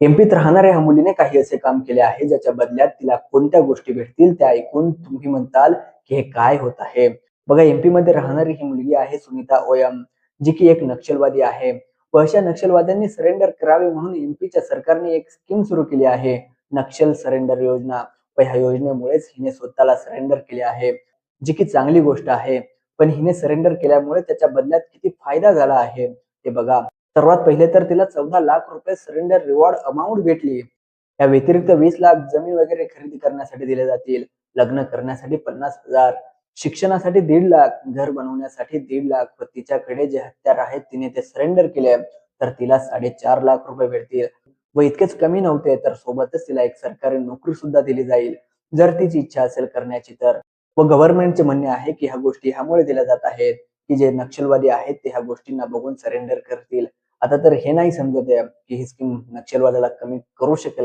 एमपीत राहणाऱ्या ह्या मुलीने काही असे काम केले आहे ज्याच्या बदल्यात तिला कोणत्या गोष्टी भेटतील त्या ऐकून तुम्ही म्हणताल की हे काय होत आहे. बघा एमपी मध्ये राहणारी ही मुलगी आहे सुनीता ओयम जी की एक नक्षलवादी आहे. व अशा नक्षलवाद्यांनी सरेंडर करावे म्हणून एमपीच्या सरकारने एक स्कीम सुरू केली आहे नक्षल सरेंडर योजना. व ह्या योजनेमुळेच हिने स्वतःला सरेंडर केले आहे जी की चांगली गोष्ट आहे. पण हिने सरेंडर केल्यामुळे त्याच्या बदल्यात किती फायदा झाला आहे ते बघा. सर्वात पहिले तर तिला चौदा लाख रुपये सरेंडर रिवॉर्ड अमाऊंट भेटली. या व्यतिरिक्त वीस लाख जमीन वगैरे खरेदी करण्यासाठी दिले जातील. लग्न करण्यासाठी पन्नास हजार. शिक्षणासाठी दीड लाख. घर बनवण्यासाठी दीड लाख. व तिच्याकडे जे हत्यार आहेत तिने ते सरेंडर केले. तर तिला साडेचार लाख रुपये भेटतील. व इतकेच कमी नव्हते तर सोबतच तिला एक सरकारी नोकरी सुद्धा दिली जाईल. जर तिची इच्छा असेल करण्याची तर. व गव्हर्नमेंटचे म्हणणे आहे की ह्या गोष्टी ह्यामुळे दिल्या जात आहेत. की जे नक्षलवादी आहेत ते ह्या गोष्टींना बघून सरेंडर करतील. आता तर हे नाही समजत आहे की ही स्कीम नक्षलवादाला कमी करू शकेल